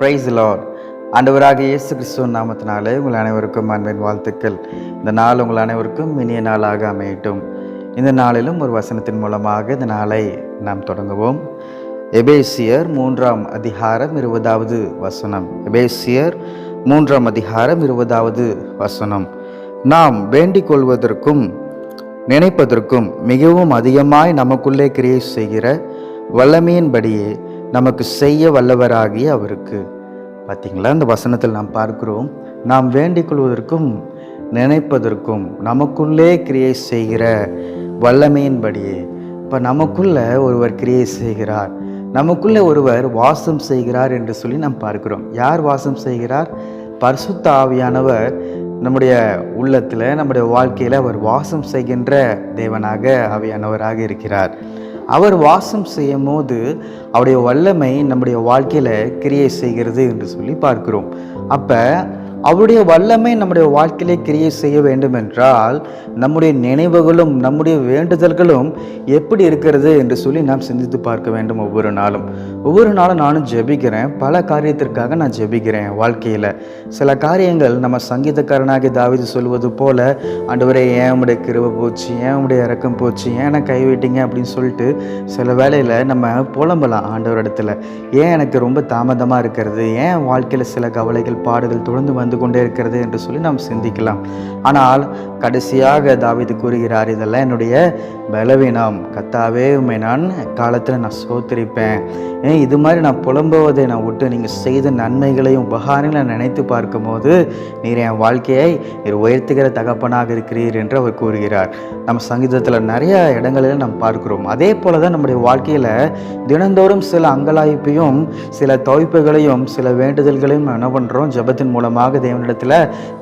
Price Lord ஆண்டவராக இயேசு கிறிஸ்துவ நாமத்தினாலே உங்கள் அனைவருக்கும் அன்பின் வாழ்த்துக்கள். இந்த நாள் உங்கள் அனைவருக்கும் இனிய நாளாக அமையட்டும். இந்த நாளிலும் ஒரு வசனத்தின் மூலமாக இந்த நாளை நாம் தொடங்குவோம். எபேசியர் மூன்றாம் அதிகாரம் இருபதாவது வசனம். எபேசியர் மூன்றாம் அதிகாரம் இருபதாவது வசனம். நாம் வேண்டிக் கொள்வதற்கும் நினைப்பதற்கும் மிகவும் அதிகமாய் நமக்குள்ளே கிரியை செய்கிற வல்லமையின்படியே நமக்கு செய்ய வல்லவராகிய அவருக்கு. பார்த்தீங்களா இந்த வசனத்தில் நாம் பார்க்கிறோம் நாம் வேண்டிக் கொள்வதற்கும் நினைப்பதற்கும் நமக்குள்ளே கிரியை செய்கிற வல்லமையின்படியே. இப்போ நமக்குள்ள ஒருவர் கிரியை செய்கிறார். நமக்குள்ளே ஒருவர் வாசம் செய்கிறார் என்று சொல்லி நாம் பார்க்கிறோம். யார் வாசம் செய்கிறார்? பரிசுத்த ஆவியானவர் நம்முடைய உள்ளத்தில் நம்முடைய வாழ்க்கையில் அவர் வாசம் செய்கின்ற தேவனாக ஆவியானவராக இருக்கிறார். அவர் வாசம் செய்யும் போது அவருடைய வல்லமை நம்முடைய வாழ்க்கையில் கிரியை செய்கிறது என்று சொல்லி பார்க்கிறோம். அப்போ அவருடைய வல்லமை நம்முடைய வாழ்க்கையிலே கிரியை செய்ய வேண்டும் என்றால் நம்முடைய நினைவுகளும் நம்முடைய வேண்டுதல்களும் எப்படி இருக்கிறது என்று சொல்லி நாம் சிந்தித்து பார்க்க வேண்டும் ஒவ்வொரு நாளும். ஒவ்வொரு நாளும் நானும் ஜெபிக்கிறேன். பல காரியத்திற்காக நான் ஜெபிக்கிறேன் வாழ்க்கையில். சில காரியங்கள் நம்ம சங்கீதக்காரனாகி தாவிது சொல்வது போல ஆண்டவரே ஏன் உடைய கிருவை போச்சு? ஏன் உடைய இறக்கம் போச்சு? ஏன் கைவிட்டீங்க? அப்படின்னு சொல்லிட்டு சில வேளையில் நம்ம புலம்பலாம் ஆண்டவர் இடத்துல. ஏன் எனக்கு ரொம்ப தாமதமாக இருக்கிறது? ஏன் வாழ்க்கையில் சில கவலைகள் பாடுகள் தொடர்ந்து வந்து கொண்டே இருக்கிறது என்று சொல்லி நாம் சிந்திக்கலாம். ஆனால் கடைசியாக தாவிது கூறுகிறார் இதெல்லாம் என்னுடைய பலவீனம். கத்தாவே உண்மை நான் காலத்தில் நான் சோத்திரிப்பேன். ஏன் இது மாதிரி நான் புலம்புவதை நான் விட்டு நீங்கள் செய்த நன்மைகளையும் உபகாரங்களையும் நினைத்து பார்க்கும்போது நீர் என் வாழ்க்கையை நீர் உயர்த்துகிற தகப்பனாக இருக்கிறீர் என்று அவர் கூறுகிறார். நம்ம சங்கீதத்தில் நிறைய இடங்களில் நாம் பார்க்கிறோம். அதே போல தான் நம்முடைய வாழ்க்கையில் தினந்தோறும் சில அங்கலாய்ப்பையும் சில தொய்ப்புகளையும் சில வேண்டுதல்களையும் என்ன பண்ணுறோம் ஜெபத்தின் மூலமாக தேவனிடத்தில்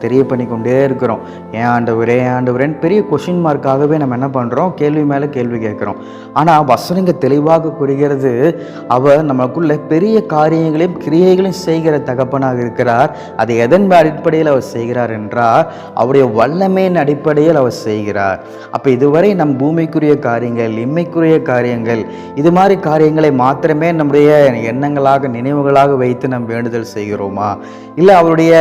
தெரிய பண்ணி கொண்டே இருக்கிறோம். ஏன் ஆண்டவரே ஏன் ஆண்டவரேன்னு பெரிய கொஷின் மார்க்காகவே நம்ம என்ன பண்ணுறோம் கேள்வி மேலே கேள்வி கேட்குறோம். ஆனால் வசனங்க தெளிவாக கூறுகிறது அவர் நமக்குள்ள பெரிய காரியங்களையும் கிரியைகளையும் செய்கிற தகப்பனாக இருக்கிறார். அதை எதன் அடிப்படையில் அவர் செய்கிறார் என்றால் அவருடைய வல்லமையின் அடிப்படையில் அவர் செய்கிறார். அப்போ இதுவரை நம் பூமிக்குரிய காரியங்கள் இம்மைக்குரிய காரியங்கள் இது மாதிரி காரியங்களை மாத்திரமே நம்முடைய எண்ணங்களாக நினைவுகளாக வைத்து நாம் வேண்டுதல் செய்கிறோமா? இல்லை அவருடைய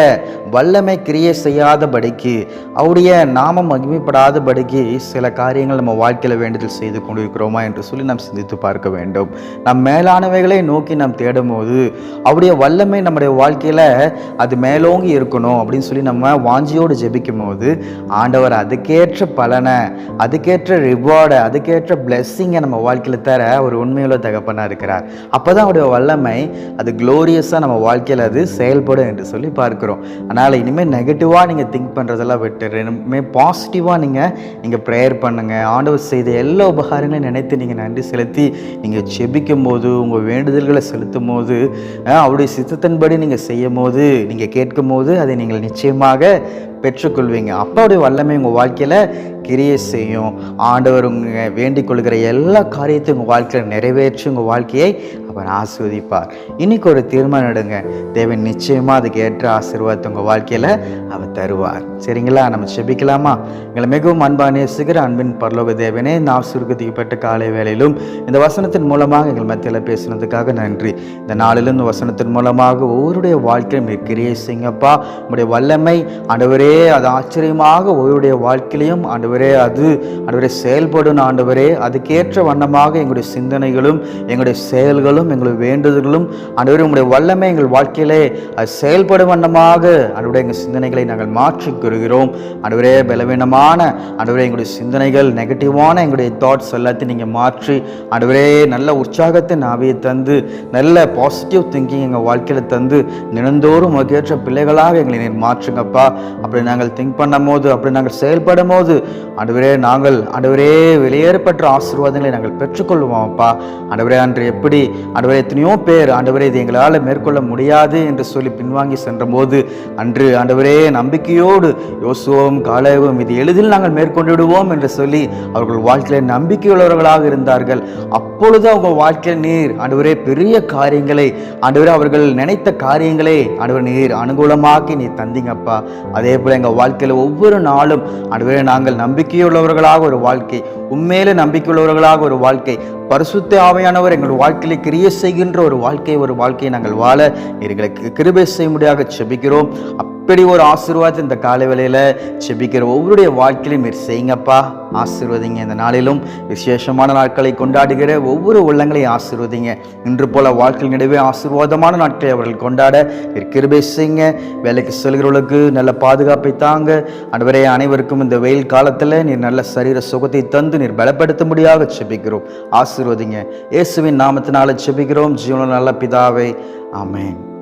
வல்லமை கிரியை செய்யாதபடிக்கு அவருடைய நாமம் மகிமைப்படாதபடிக்கு சில காரியங்கள் நம்ம வாழ்க்கையில் வேண்டுதல் செய்து கொண்டிருக்கிறோமா என்று சொல்லி நாம் சிந்தித்து பார்க்க வேண்டும். நம் மேலானவைகளை நோக்கி நாம் தேடும் போது அவருடைய வல்லமை நம்முடைய வாழ்க்கையில் அது மேலோங்கி இருக்கணும் அப்படின்னு சொல்லி நம்ம வாஞ்சியோடு ஜெபிக்கும் போது ஆண்டவர் அதுக்கேற்ற பலனை அதுக்கேற்ற ரிவார்டை அதுக்கேற்ற பிளெஸ்ஸிங்கை நம்ம வாழ்க்கையில் தர ஒரு உண்மையுள்ள தகப்பனாக இருக்கிறார். அப்போ தான் அவருடைய வல்லமை அது க்ளோரியஸாக நம்ம வாழ்க்கையில் அது செயல்படும் என்று சொல்லி பார்க்கிறோம். அதனால் இனிமேல் நெகட்டிவாக நீங்கள் திங்க் பண்ணுறதெல்லாம் விட்டுரு. இனிமேல் பாசிட்டிவாக நீங்கள் நீங்கள் ப்ரேயர் பண்ணுங்கள் ஆண்டவர் செய்த எல்லா உபகாரங்களையும் நினைத்து நீங்கள் நன்றி செலுத்தி நீங்கள் செபிக்கும் போது உங்கள் வேண்டுதல்களை செலுத்தும் போது அவருடைய சித்தத்தின்படி நீங்கள் செய்யும் போது நீங்கள் கேட்கும் போது அதை நீங்கள் நிச்சயமாக பெற்றுக்கொள்வீங்க. அப்பாவுடைய வல்லமை உங்கள் வாழ்க்கையில் கிரியை செய்யும். ஆண்டவர் உங்கள் வேண்டிக் கொள்கிற எல்லா காரியத்தையும் உங்கள் வாழ்க்கையில் நிறைவேற்றி உங்கள் வாழ்க்கையை அவர் ஆஸ்வதிப்பார். இன்னைக்கு ஒரு தீர்மானம் எடுங்க. தேவன் நிச்சயமாக அதுக்கு ஏற்ற ஆசீர்வாதத்தை உங்கள் வாழ்க்கையில் அவர் தருவார். சரிங்களா? நம்ம செபிக்கலாமா எங்களை மிகவும் அன்பான நேசிக்கிற அன்பின் பரலோக தேவனே இந்த ஆசீர்வதிக்கப்பட்ட காலை வேளையிலும் இந்த வசனத்தின் மூலமாக எங்கள் மத்தியில் பேசுனதுக்காக நன்றி. இந்த நாளிலும் இந்த வசனத்தின் மூலமாக ஒவ்வொருடைய வாழ்க்கையிலும் கிரியை செய்யுங்கப்பா. உங்களுடைய வல்லமை ஆண்டவரே அது ஆச்சரியமாக ஒவ்வொருடைய வாழ்க்கையிலையும் ஆண்டவரே அது ஆண்டவரே செயல்படும் ஆண்டவரே அதுக்கேற்ற வண்ணமாக எங்களுடைய சிந்தனைகளும் எங்களுடைய செயல்களும் எங்களுடைய வேண்டுதல்களும் ஆண்டவரே உங்களுடைய வல்லமை எங்கள் வாழ்க்கையிலே அது செயல்படும் வண்ணமாக ஆண்டவரே எங்கள் சிந்தனைகளை நாங்கள் மாற்றிக் கொள்கிறோம். ஆண்டவரே பலவீனமான ஆண்டவரே எங்களுடைய சிந்தனைகள் நெகட்டிவான எங்களுடைய தாட்ஸ் எல்லாத்தையும் நீங்கள் மாற்றி ஆண்டவரே நல்ல உற்சாகத்தை நாவியை தந்து நல்ல பாசிட்டிவ் திங்கிங் எங்கள் வாழ்க்கையில் தந்து நினந்தோறும் உமக்கேற்ற பிள்ளைகளாக எங்களை நீர் மாற்றுங்கப்பா. அப்படி நாங்கள் திங்க் பண்ணும் போது அப்படி நாங்கள் செயல்படும் போது அடுவரே நாங்கள் அடுவரே வெளியேறப்பட்ட ஆசீர்வாதங்களை நாங்கள் பெற்றுக்கொள்வோம் அப்பா. ஆண்டவரே அன்று எப்படி ஆண்டவரே எத்தனையோ பேர் ஆண்டவரே இது எங்களால் மேற்கொள்ள முடியாது என்று சொல்லி பின்வாங்கி சென்றபோது அன்று ஆண்டவரே நம்பிக்கையோடு யோசுவோம் காலேவும் இது எளிதில் நாங்கள் மேற்கொண்டு விடுவோம் என்று சொல்லி அவர்கள் வாழ்க்கையில் நம்பிக்கையுள்ளவர்களாக இருந்தார்கள். அப்பொழுது அவங்க வாழ்க்கையில் நீர் அன்றுவரே பெரிய காரியங்களை ஆண்டவரே அவர்கள் நினைத்த காரியங்களை ஆண்டவர் நீர் அனுகூலமாக்கி நீ தந்தீங்கப்பா அதே போல எங்கள் வாழ்க்கையில் ஒவ்வொரு நாளும் ஆண்டவரே நாங்கள் நம்பிக்கையுள்ளவர்களாக ஒரு வாழ்க்கை உண்மையிலே நம்பிக்கையுள்ளவர்களாக ஒரு வாழ்க்கை பரிசுத்த ஆவையானவர் எங்கள் வாழ்க்கையில் கிரிய செய்கின்ற ஒரு வாழ்க்கை ஒரு வாழ்க்கையை நாங்கள் வாழ எங்களுக்கு கிருபை செய்ய முடியாக செபிக்கிறோம். இப்படி ஒரு ஆசீர்வாதம் இந்த காலை வேலையில் செபிக்கிற ஒவ்வொருடைய வாழ்க்கையிலும் நீர் செய்யுங்கப்பா. ஆசீர்வதிங்க. இந்த நாளிலும் விசேஷமான நாட்களை கொண்டாடுகிற ஒவ்வொரு உள்ளங்களையும் ஆசீர்வதிங்க. இன்று போல வாழ்க்கையில் நடுவே ஆசீர்வாதமான நாட்களை அவர்கள் கொண்டாட நீர் கிருபை செய்யுங்க. வேலைக்கு செல்கிறவர்களுக்கு நல்ல பாதுகாப்பை தாங்க. அன்றுவரே அனைவருக்கும் இந்த வெயில் காலத்தில் நீர் நல்ல சரீர சுகத்தை தந்து நீர் பலப்படுத்தும்படியாக செபிக்கிறோம். ஆசீர்வதிங்க. இயேசுவின் நாமத்தினால செபிக்கிறோம். ஜீவன நல்ல பிதாவை. ஆமேன்.